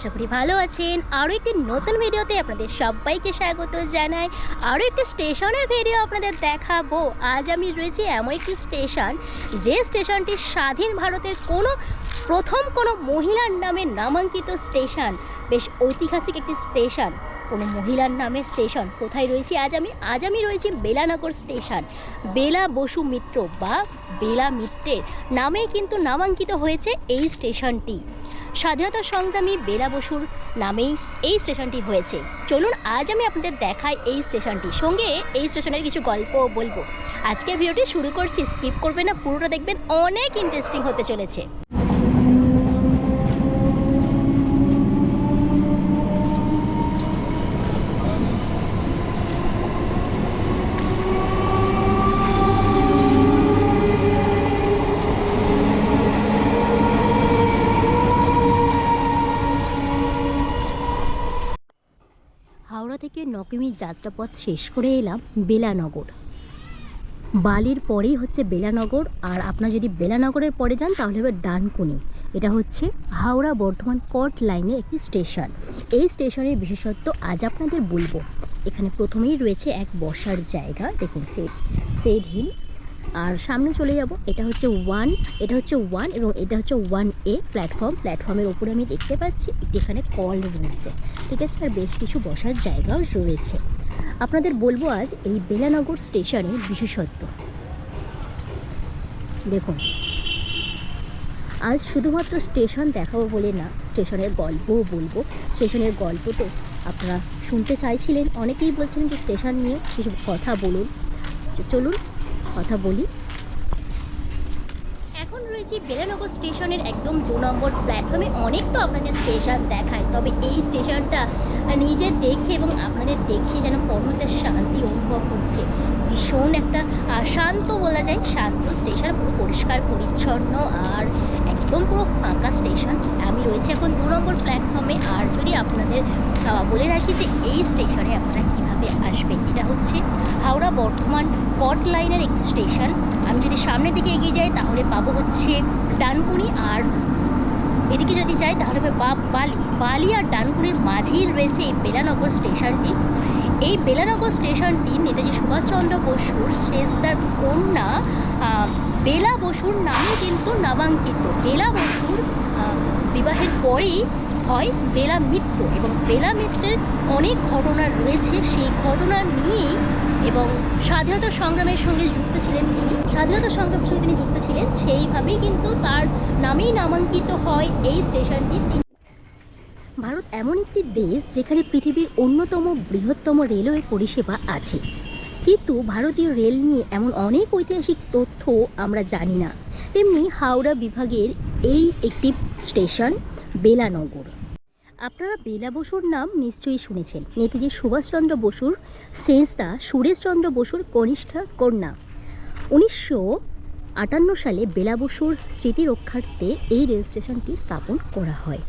আশা করি ভালো আছেন। আরও একটি নতুন ভিডিওতে আপনাদের সবাইকে স্বাগত জানাই। আরও একটি স্টেশনের ভিডিও আপনাদের দেখাবো। আজ আমি রয়েছি এমন একটি স্টেশন, যে স্টেশনটি স্বাধীন ভারতের কোনো, প্রথম কোনো মহিলার নামে নামাঙ্কিত স্টেশন। বেশ ঐতিহাসিক একটি স্টেশন। কোনো মহিলার নামে স্টেশন। কোথায় রয়েছি? আজ আমি আজ আমি রয়েছি বেলানগর স্টেশন। বেলা বসু মিত্র বা বেলা মিত্রের নামেই কিন্তু নামাঙ্কিত হয়েছে এই স্টেশনটি। স্বাধীনতা সংগ্রামী বেলা বসুর নামেই এই স্টেশনটি হয়েছে। চলুন, আজ আমি আপনাদের দেখাই এই স্টেশনটি। সঙ্গে এই স্টেশনের কিছু গল্প বলব। আজকের ভিডিওটি শুরু করছি, স্কিপ করবেন না, পুরোটা দেখবেন, অনেক ইন্টারেস্টিং হতে চলেছে হাওড়া থেকে যাত্রাপথ শেষ করে এলাম বেলানগর। বালির পরেই হচ্ছে বেলানগর, আর আপনার যদি বেলানগরের পরে যান তাহলে হবে ডানকুনি। এটা হচ্ছে হাওড়া বর্ধমান কট লাইনের একটি স্টেশন এই স্টেশনের বিশেষত্ব আজ আপনাদের বলব। এখানে প্রথমেই রয়েছে এক বসার জায়গা। দেখুন সেট সেড হিল আর সামনে চলে যাব। এটা হচ্ছে ওয়ান এটা হচ্ছে ওয়ান এবং এটা হচ্ছে ওয়ান এ প্ল্যাটফর্ম প্ল্যাটফর্মের ওপরে আমি দেখতে পাচ্ছি এখানে কল রয়েছে ঠিক আছে, আর বেশ কিছু বসার জায়গাও রয়েছে। আপনাদের বলব আজ এই বেলানগর স্টেশনের বিশেষত্ব। দেখুন, আজ শুধুমাত্র স্টেশন দেখাবো বলে না, স্টেশনের গল্পও বলব। স্টেশনের গল্প তো আপনারা শুনতে চাইছিলেন, অনেকেই বলছেন যে স্টেশন নিয়ে কিছু কথা বলুন। চলুন কথা বলি। এখন রয়েছি বেলানগর স্টেশনের একদম দু নম্বর প্ল্যাটফর্মে অনেক তো আপনাদের স্টেশন দেখায়, তবে এই স্টেশনটা নিজে দেখে এবং আপনাদের দেখে যেন কর্মতে শান্তি অনুভব হচ্ছে। ভীষণ একটা শান্ত বলা যায়, শান্ত স্টেশন পুরো পরিষ্কার, পরিচ্ছন্ন, আর একদম পুরো ফাঁকা স্টেশন আমি রয়েছি এখন দু নম্বর প্ল্যাটফর্মে আর যদি আপনাদের বলে রাখি যে এই স্টেশনে আপনারা কীভাবে আসবেন এটা হচ্ছে হাওড়া বর্ধমান কট লাইনের একটি স্টেশন আমি যদি সামনের দিকে এগিয়ে যাই, তাহলে পাবো হচ্ছে ডানকুনি আর এদিকে যদি যাই, তাহলে বাপ বালি। বালি আর ডানকুনির মাঝেই রয়েছে এই বেলানগর স্টেশনটি এই বেলানগর স্টেশনটি নেতাজি সুভাষচন্দ্র বসুর শেষদার কন্যা বেলা বসুর নামে কিন্তু নামাঙ্কিত। বেলা বসুর বিবাহের পরেই হয় বেলা মিত্র এবং বেলা মিত্রের অনেক ঘটনা রয়েছে। সেই ঘটনা নিয়েই এবং স্বাধীনতা সংগ্রামের সঙ্গে যুক্ত ছিলেন তিনি। স্বাধীনতা সংগ্রামের সঙ্গে তিনি যুক্ত ছিলেন, সেইভাবেই কিন্তু তার নামেই নামাঙ্কিত হয় এই স্টেশনটি। ভারত এমন একটি দেশ যেখানে পৃথিবীর অন্যতম বৃহত্তম রেলওয়ে পরিষেবা আছে। কিন্তু ভারতীয় রেল নিয়ে এমন অনেক ঐতিহাসিক তথ্য আমরা জানি না। তেমনি হাওড়া বিভাগের এই একটি স্টেশন বেলানগর। আপনারা বেলা বসুর নাম নিশ্চয়ই শুনেছেন। নেতাজি সুভাষচন্দ্র বসুর সেন্সদা সুরেশচন্দ্র বসুর কনিষ্ঠা কন্যা। উনিশশো আটান্ন সালে বেলা বসুর স্মৃতি রক্ষার্থে এই রেল স্টেশনটি স্থাপন করা হয়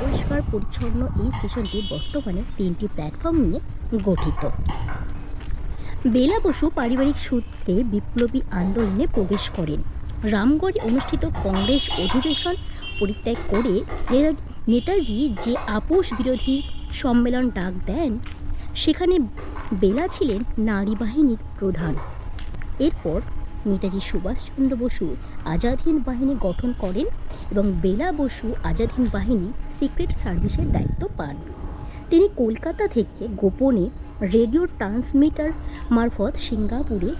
পরিষ্কার পরিচ্ছন্ন এই স্টেশনটি বর্তমানে তিনটি প্ল্যাটফর্ম নিয়ে গঠিত। বেলা বসু পারিবারিক সূত্রে বিপ্লবী আন্দোলনে প্রবেশ করেন। রামগড়ে অনুষ্ঠিত কংগ্রেস অধিবেশন পরিত্যাগ করে নেতা- নেতাজি যে আপোষ বিরোধী সম্মেলন ডাক দেন, সেখানে বেলা ছিলেন নারী বাহিনীর প্রধান। এরপর নেতাজি সুভাষচন্দ্র বসু আজাদ হিন্দ বাহিনী গঠন করেন এবং বেলা বসু আজাদ হিন্দ বাহিনী সিক্রেট সার্ভিসের দায়িত্ব পান। তিনি কলকাতা থেকে গোপনে রেডিও ট্রান্সমিটার মারফত সিঙ্গাপুরে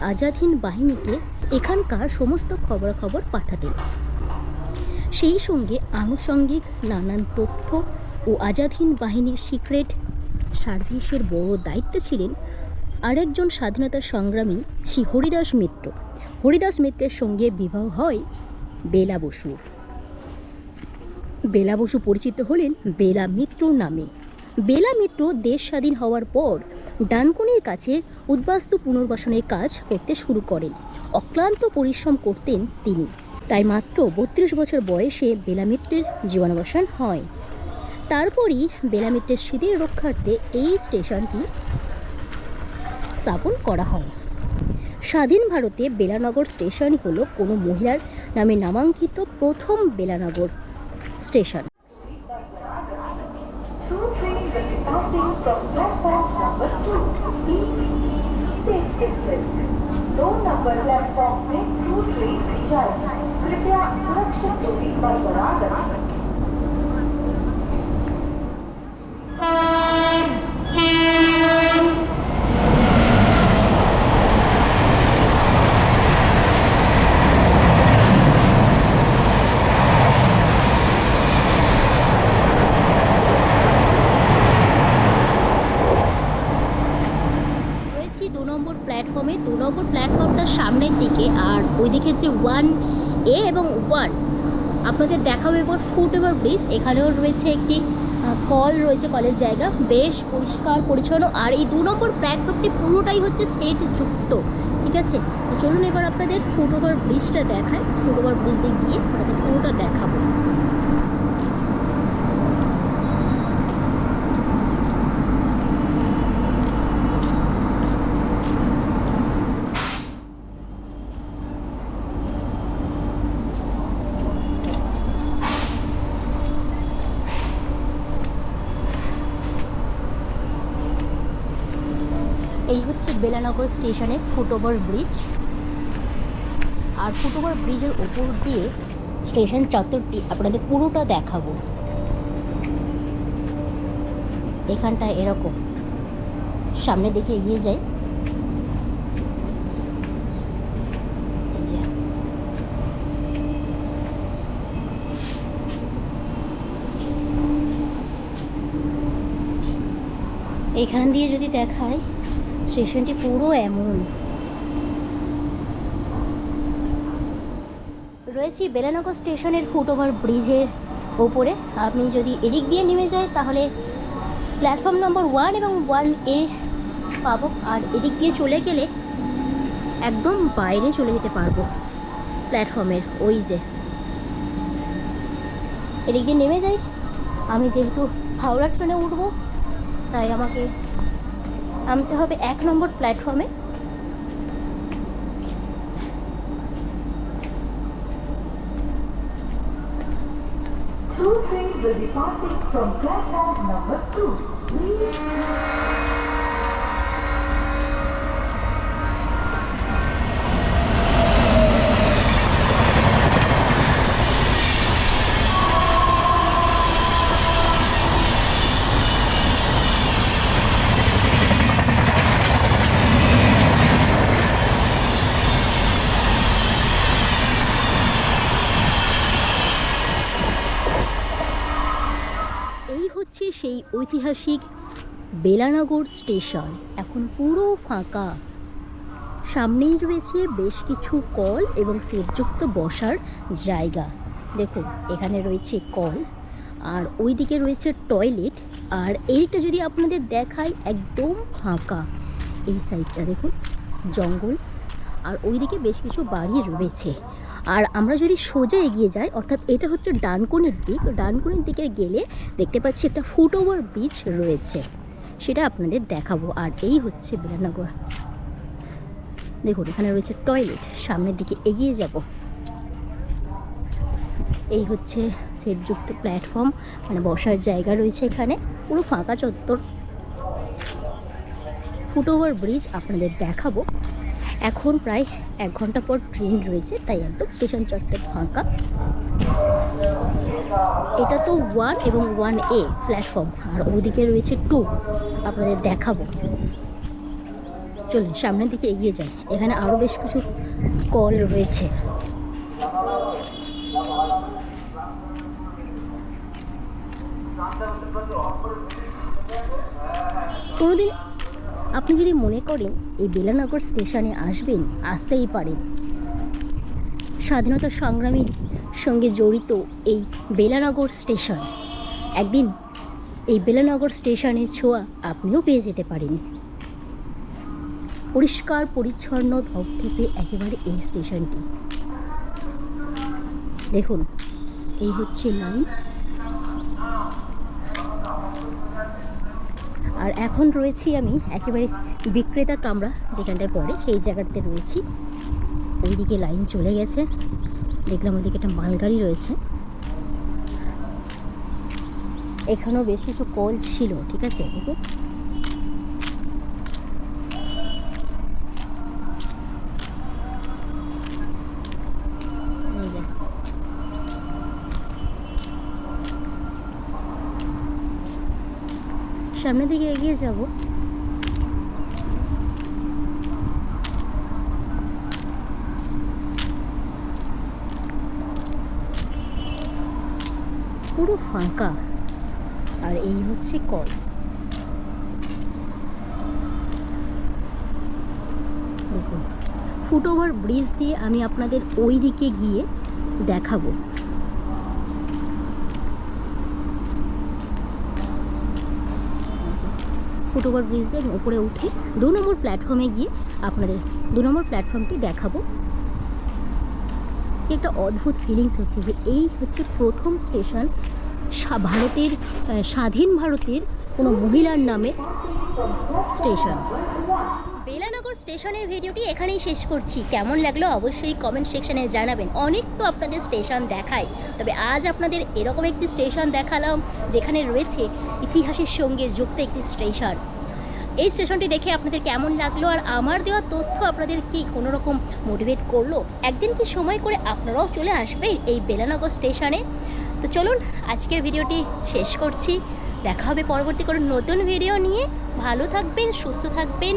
আজাদ হিন্দ বাহিনীকে এখানকার সমস্ত খবরাখবর পাঠাতেন। সেই সঙ্গে আনুষঙ্গিক নানান তথ্য ও আজাদ হিন্দ বাহিনীর সিক্রেট সার্ভিসের বড় দায়িত্বে ছিলেন আরেকজন স্বাধীনতা সংগ্রামী শ্রী হরিদাস মিত্র। হরিদাস মিত্রের সঙ্গে বিবাহ হয় বেলা বসুর। বেলা বসু পরিচিত হলেন বেলা মিত্র নামে। বেলা মিত্র দেশ স্বাধীন হওয়ার পর ডানকুনির কাছে উদ্বাস্তু পুনর্বাসনের কাজ করতে শুরু করেন। অক্লান্ত পরিশ্রম করতেন তিনি। তাই মাত্র বত্রিশ বছর বয়সে বেলা মিত্রের জীবনাবসান হয়। তারপরই বেলা মিত্রের স্মৃতির রক্ষার্থে এই স্টেশনটি স্থাপন করা হয় স্বাধীন ভারতে বেলানগর স্টেশন হলো কোনো মহিলার নামে নামাঙ্কিত প্রথম বেলানগর স্টেশন এখানেও রয়েছে একটি কল রয়েছে কলের জায়গা। বেশ পরিষ্কার, পরিচ্ছন্ন। আর এই দু নম্বর প্ল্যাটফর্মটি পুরোটাই হচ্ছে সেট যুক্ত, ঠিক আছে? তো চলুন এবার আপনাদের ফুট ওভার ব্রিজটা দেখায় ফুট ওভার ব্রিজ দিয়ে গিয়ে আপনাদের পুরোটা দেখাবো এই হচ্ছে বেলানগর স্টেশনের ফুটওভার ব্রিজ। আর ফুটওভার ব্রিজের ওপর দিয়ে স্টেশন চত্বরটি আপনাদের পুরোটা দেখাবো। এখানটা এরকম। সামনের দিকে এগিয়ে যাই। এখান দিয়ে যদি দেখায় স্টেশনটি পুরো এমন। রয়েছি বেলানগর স্টেশনের ফুটওভার ব্রিজের ওপরে। আপনি যদি এদিক দিয়ে নেমে যায়, তাহলে প্ল্যাটফর্ম নম্বর ওয়ান এবং ওয়ান এ পাবো। আর এদিক দিয়ে চলে গেলে একদম বাইরে চলে যেতে পারব প্ল্যাটফর্মের ওই যে। এদিক দিয়ে নেমে যাই। আমি যেহেতু হাওড়া ট্রেনে উঠবো, তাই আমাকে নামতে হবে এক নম্বর প্ল্যাটফর্মে Two trains will be passing from platform number two. Please এই হচ্ছে সেই ঐতিহাসিক বেলানগর স্টেশন, এখন পুরো ফাঁকা। সামনেই রয়েছে বেশ কিছু কল এবং সেটযুক্ত বসার জায়গা। দেখুন, এখানে রয়েছে কল, আর ওই দিকে রয়েছে টয়লেট, আর এইটা যদি আপনাদের দেখাই, একদম ফাঁকা। এই সাইডটা দেখুন, জঙ্গল, আর ওইদিকে বেশ কিছু বাড়ি রয়েছে। আর আমরা যদি সোজা এগিয়ে যাই, অর্থাৎ এটা হচ্ছে ডানকুনির দিক ডানকুনির দিকে গেলে দেখতে পাচ্ছি একটা ফুট ওভার ব্রিজ রয়েছে। সেটা আপনাদের দেখাবো। আর এই হচ্ছে বিরানগর। দেখুন, এখানে রয়েছে টয়লেট সামনের দিকে এগিয়ে যাব। এই হচ্ছে সেটযুক্ত প্ল্যাটফর্ম মানে বসার জায়গা রয়েছে এখানে। পুরো ফাঁকা চত্বর। ফুট ওভার ব্রিজ আপনাদের দেখাবো। এখন প্রায় এক ঘণ্টা পর ট্রেন রয়েছে, তাই একদম স্টেশন চত্বর ফাঁকা। এটা তো ওয়ান এবং ওয়ান এ প্ল্যাটফর্ম, আর ওদিকে রয়েছে টু, আপনাদের দেখাবো। চলুন, সামনের দিকে এগিয়ে যাই। এখানে আরও বেশ কিছু কল রয়েছে। কোনোদিন আপনি যদি মনে করেন এই বেলানগর স্টেশনে আসবেন, আসতেই পারেন। স্বাধীনতা সংগ্রামীর সঙ্গে জড়িত এই বেলানগর স্টেশন। একদিন এই বেলানগর স্টেশনের ছোঁয়া আপনিও পেয়ে যেতে পারেন। পরিষ্কার, পরিচ্ছন্ন ধপধপে একেবারে এই স্টেশনটি। দেখুন, এই হচ্ছে লাইন। আর এখন রয়েছি আমি একেবারে বিক্রেতা কামরা, যেখানটায় পড়ে, সেই জায়গাটাতে রয়েছি। ওইদিকে লাইন চলে গেছে। দেখলাম ওইদিকে একটা মালগাড়ি রয়েছে। এখানেও বেশ কিছু কল ছিল, ঠিক আছে? দেখুন এই যে। সামনের দিকে এগিয়ে যাব। পুরো ফাঁকা। আর এই হচ্ছে কল। দেখুন ফুটওভার ব্রিজ দিয়ে আমি আপনাদের ওই দিকে গিয়ে দেখাবো। ফুটওভার ব্রিজ দিয়ে আমি উপরে উঠে দু নম্বর প্ল্যাটফর্মে গিয়ে আপনাদের দু নম্বর প্ল্যাটফর্মটি দেখাবো। একটা অদ্ভুত ফিলিংস হচ্ছে যে এই হচ্ছে প্রথম স্টেশন ভারতের স্বাধীন ভারতের কোনো মহিলার নামে স্টেশন বেলানগর স্টেশনের ভিডিওটি এখানেই শেষ করছি। কেমন লাগল অবশ্যই কমেন্ট সেকশনে জানাবেন। অনেক তো আপনাদের স্টেশন দেখায়। তবে আজ আপনাদের এরকম একটি স্টেশন দেখালাম, যেখানে রয়েছে ইতিহাসের সঙ্গে যুক্ত একটি স্টেশন এই স্টেশনটি দেখে আপনাদের কেমন লাগল আর আমার দেওয়া তথ্য আপনাদের কি কোনো রকম মোটিভেট করল? একদিন কি সময় করে আপনারাও চলে আসবেন এই বেলানগর স্টেশনে তো চলুন, আজকের ভিডিওটি শেষ করছি। দেখা হবে পরবর্তী কোনো নতুন ভিডিও নিয়ে। ভালো থাকবেন, সুস্থ থাকবেন।